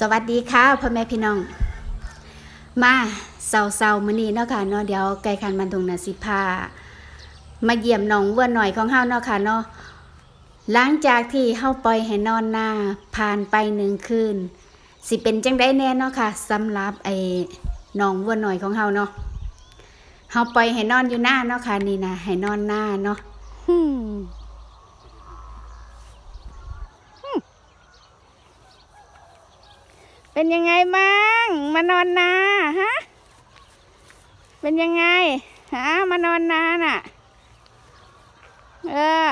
สวัสดีค่ะพ่อแม่พี่น้อง มาเสาเสาๆมื้อนี้เนาะค่ะเนาะเดี๋ยวไก่คันบันทุงน่ะสิพามาเยี่ยมน้องวัวหน่อยของเฮาเนาะค่ะเนาะหลังจากที่เฮาปล่อยให้นอนหน้าผ่านไปหนึ่งคืน สิเป็นจังได้แน่เนาะค่ะสำหรับไอ้น้องวัวหน่อยของเฮาเนาะเฮาปล่อยให้นอนอยู่หน้าเนาะค่ะนี่นะให้นอนหน้าเนาะ อืม เป็นยังไงมั่งมานอนนาฮะเป็นยังไงฮะมานอนนาน่ะ เออ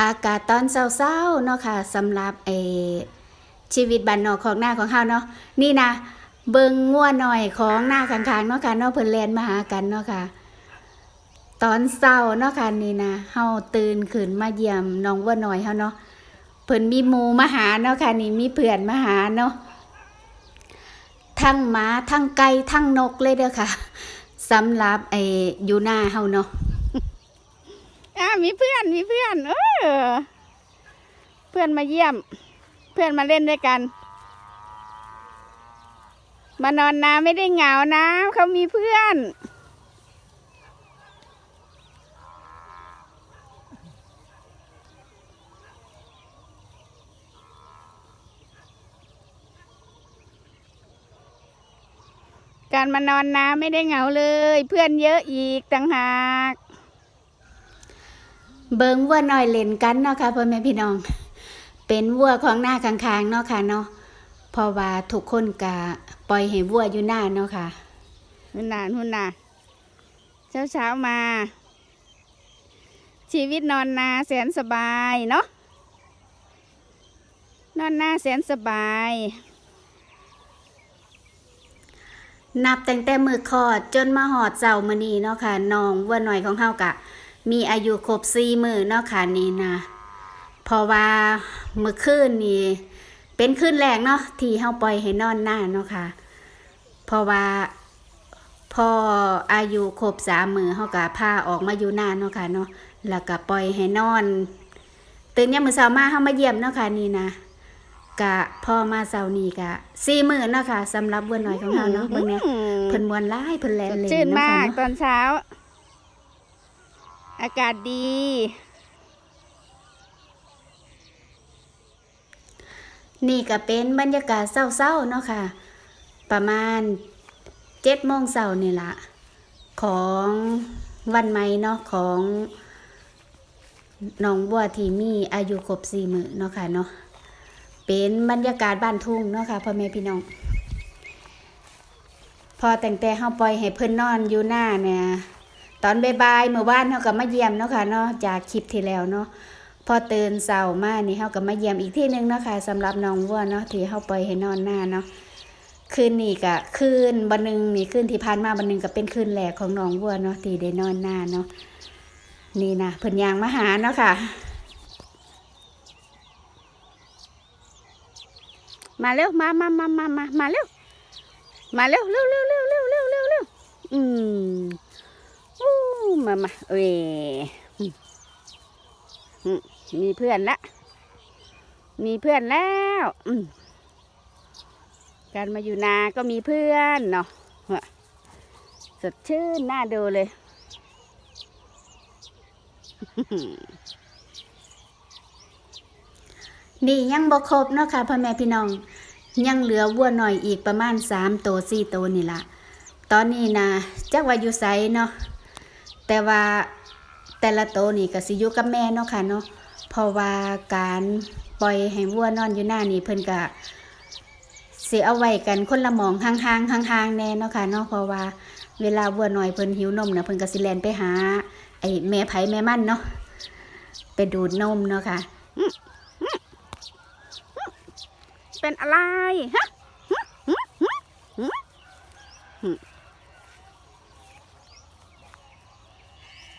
อากาศตอนเช้าๆเนาะค่ะสำหรับไอชีวิตบ้านนอกของหน้าของเฮาเนาะนี่นะเบิงงัวหน่อยของหน้าข้างๆเนาะค่ะเนาะเพิ่นแลนมาหากันเนาะค่ะ ตอนเช้าเนาะค่ะนี่นะเฮาตื่นขึ้นมาเยี่ยมน้องวัวหน่อยเฮาเนาะเพิ่นมีหมูมาหาเนาะค่ะนี่มีเพื่อนมาหาเนาะทั้งหมาทั้งไก่ทั้งนกเลยเด้อค่ะสำหรับไออยู่หน้าเฮาเนาะอะมีเพื่อนมีเพื่อนเออเพื่อนมาเยี่ยม เพื่อนมาเล่นด้วยกัน มานอนนาไม่ได้เหงานะเขามีเพื่อน การมานอนนาไม่ได้เหงาเลย เพื่อนเยอะอีกต่างหาก เบิงวัวน้อยเล่นกันเนาะค่ะพ่อแม่พี่น้อง เป็นวัวของหน้าข้างๆเนาะค่ะเนาะเพราะว่าทุกคนกะปล่อยให้วัวอยู่หน้าเนาะค่ะหุ่นน่ะหุ่นน่ะเช้าเช้าๆมา ชีวิตนอนนาแสนสบายเนาะนอนนาแสนสบาย นับแตั้งแต่มือคอดจนมาหอดเจ้ามือนีเนาะค่ะน้องวัวน้อยของเฮากะ มีอายุครบ4มื้อเนาะค่ะนี่นะเพราะว่ามื้อคืนนี่เป็นคืนแรกเนาะที่เฮาปล่อยให้นอนหน้าเนาะค่ะ เพราะว่าพออายุครบสามมือเขาก็พาออกมาอยู่หน้านเนาะค่ะเนาะแล้วก็ปล่อยให้นอนตื่นยามมื้อเช้ามาเขามาเยี่ยมเนาะค่ะนี่นะ กะพอมาเช้านี้กะสี่มื้อเนาะค่ะสำหรับวัวน้อยของเราเนาะเบิ่งเนี่ยอืมเพิ่นมวนหลายเพิ่นแลนสดเล่นชื่นเนาะมาค่ะกเนาะตอนเช้า อากาศดีนี่ก็เป็นบรรยากาศเศร้าๆเนาะค่ะ ประมาณเจ็ดโมงเช้านี่ละของวันใหม่เนาะของน้องบัวที่มีอายุครบสี่มื้อเนาะค่ะเนาะ เป็นบรรยากาศบ้านทุ่งเนาะค่ะพ่อแม่พี่น้อง พอแต่งแต่เฮาปล่อยให้เพิ่นนอนอยู่หน้าเนี่ยตอนบ่ายๆเมื่อวานเฮาก็มาเยี่ยมเนาะค่ะเนาะจากคลิปที่แล้วเนาะพอตื่นเช้ามานี่เฮาก็มาเยี่ยมอีกที่หนึงเนาะค่ะสำหรับน้องวัวเนาะที่เฮาปล่อยให้นอนหน้าเนาะคืนนี้ก็คืนบันนึงนี่คืนที่ผ่านมาบันนึงก็เป็นคืนแรกของน้องวัวเนาะที่ได้นอนหน้าเนาะนี่นะเพิ่นยางมาหาเนาะค่ะ มาเร็วมามามามามามาเร็วมาเร็วเร็วเร็วเร็วเร็วเร็วเร็วเร็วอืมอู้มามาเอ้ยมีเพื่อนละมีเพื่อนแล้วอืมการมาอยู่นาก็มีเพื่อนเนาะสดชื่นน่าดูเลย นี่ยังบ่ครบเนาะค่ะพ่อแม่พี่น้อง ยังเหลือวัวหน่อยอีกประมาณ3ตัว4ตัวนี่ละตอนนี้นะจักว่าอยู่ไสเนาะแต่ว่าแต่ละตัวนี่ก็สิอยู่กับแม่เนาะค่ะเนาะเพราะว่าการปล่อยให้วัวนอนอยู่หน้านี่เพิ่นก็สิเอาไว้กันคนละหมองห่างๆห่างๆแน่เนาะค่ะเนาะเพราะว่าเวลาวัวหน้อยเพิ่นหิวนมนะเพิ่นก็สิแลนไปหาไอ้แม่ไผแม่มันเนาะไปดูดนมเนาะค่ะ เป็นอะไรฮะ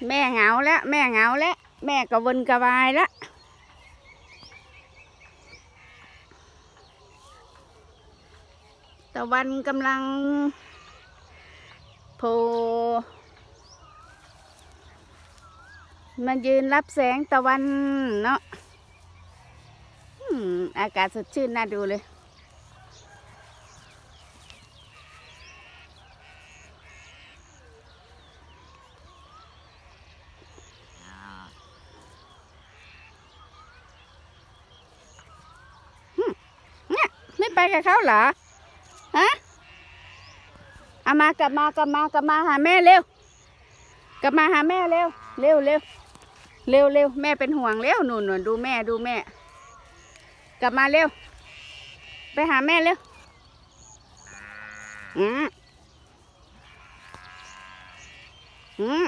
แม่เหงาแล้ว แม่เหงาแล้ว แม่กระวนกระวายแล้วตะวันกำลังโผล่มายืนรับแสงตะวันเนาะ อากาศสดชื่นน่าดูเลย เนี่ยไม่ไปกับเขาเหรอ ฮะเอามากลับมากลับมากลับมาหาแม่เร็ว กลับมาหาแม่เร็ว เร็วเร็วเร็วเร็วแม่เป็นห่วงเร็วหนุนหนุนดูแม่ดูแม่ กลับมาเร็ว ไปหาแม่เร็วอืมอืม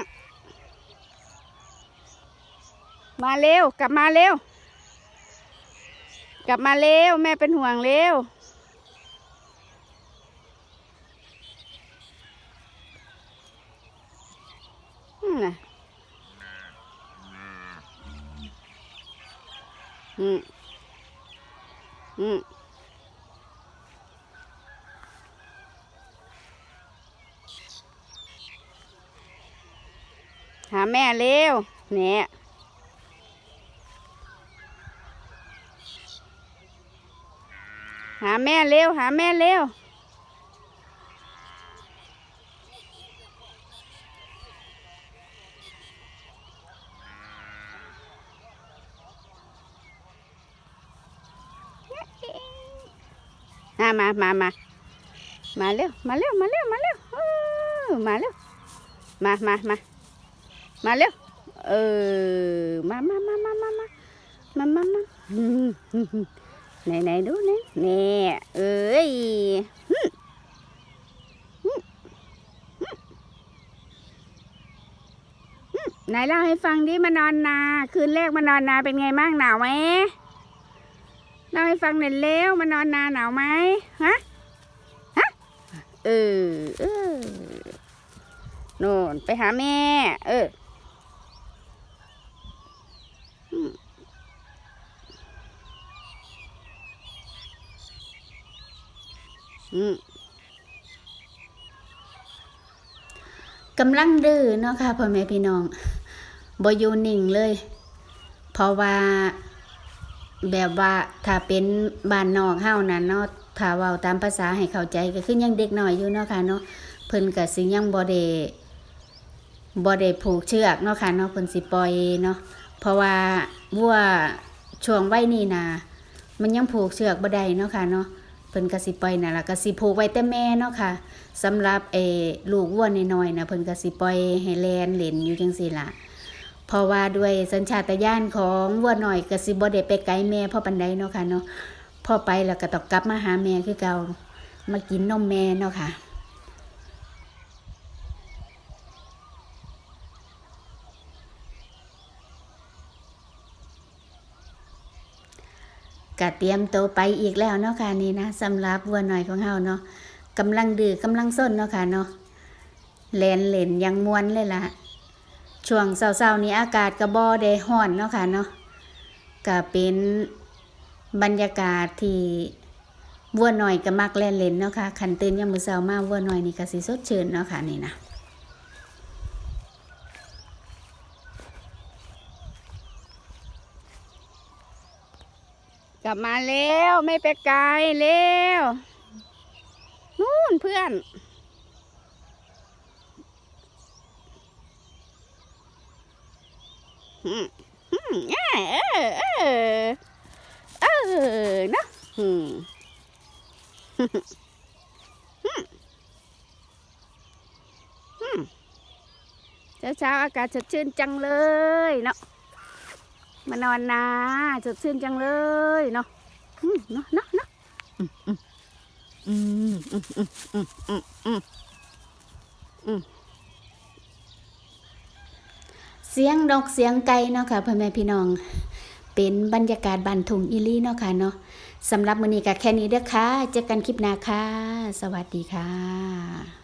มาเร็ว กลับมาเร็ว กลับมาเร็ว แม่เป็นห่วงเร็ว อืมน่ะอืม อืมหาแม่เร็วเนี่ยหาแม่เร็ว หาแม่เร็ว อะมามามามาเร็วมาเร็วมาเร็วมาเร็วเออมาเร็วมามามามาเร็วเออมามามามามามามามามาไหนไหนดูนี่นี่เอ้ยไหนเล่าให้ฟังดิมานอนนา คืนแรกมานอนนาเป็นไงบ้างหนาวไหม เล่าให้ฟังหน่อยเร็วมานอนนาหนาวไหมฮะฮะเออเออโน่นไปหาแม่ เอออืมกำลังดื้อเนาะค่ะพ่อแม่พี่น้องบ่อยู่นิ่งเลย เพราะว่า แบบว่าถ้าเป็นบ้านนอกเฮานั่นเนาะถ้าเว้าตามภาษาให้เข้าใจก็คือยังเด็กน้อยอยู่เนาะค่ะเนาะเพิ่นก็สิยังบ่ได้บ่ได้ผูกเชือกเนาะค่ะเนาะเพิ่นสิปล่อยเนาะเพราะว่าวัวช่วงวัยนี้นะมันยังผูกเชือกบ่ได้เนาะค่ะเนาะเพิ่นก็สิปล่อยนั่นล่ะก็สิผูกไว้แต่แม่เนาะค่ะสำหรับเออลูกวัวน้อยๆนะเพิ่นก็สิปล่อยให้แลนเล่นอยู่จังซี่ล่ะ เพราะว่าด้วยสัญชาตญาณของวัวหน่อยก็สิบ่ได้ไปไกลแม่พ่อปันใดเนาะค่ะเนาะพ่อไปแล้วก็ต้องกลับมาหาแม่คือเก่ามากินนมแม่เนาะค่ะก็เตรียมโตไปอีกแล้วเนาะค่ะนี่นะสำหรับวัวหน่อยของเฮาเนาะกำลังดื้อกำลังส้นเนาะค่ะเนาะแลนเล่นยังมวนเลยล่ะ ช่วงเช้าๆนี้อากาศก็บ่ได้ร้อนเนาะค่ะเนาะก็เป็นบรรยากาศที่วัวหน่อยก็มักเล่นเล่นเนาะค่ะคันตื่นยามมื้อเช้ามาวัวหน่อยนี่ก็สิสดชื่นเนาะค่ะนี่นะกลับมาเร็วไม่ไปไกลเร็วนู่นเพื่อน อืมอืม เออเออเออเออนะอืมเช้าเช้าอากาศสดชื่นจังเลยเนาะมานอนนาสดชื่นจังเลยเนาะเนาะเนาะเนาะอืมอืมอืมอืมอืมอืมอืมอืม เสียงดอกเสียงไก่เนาะค่ะพ่อแม่พี่น้อง เป็นบรรยากาศบันทุงอิลี่เนาะค่ะเนาะสำหรับมื้อนี้ก็แค่นี้เด้อค่ะเจอกันคลิปหน้าค่ะ สวัสดีค่ะ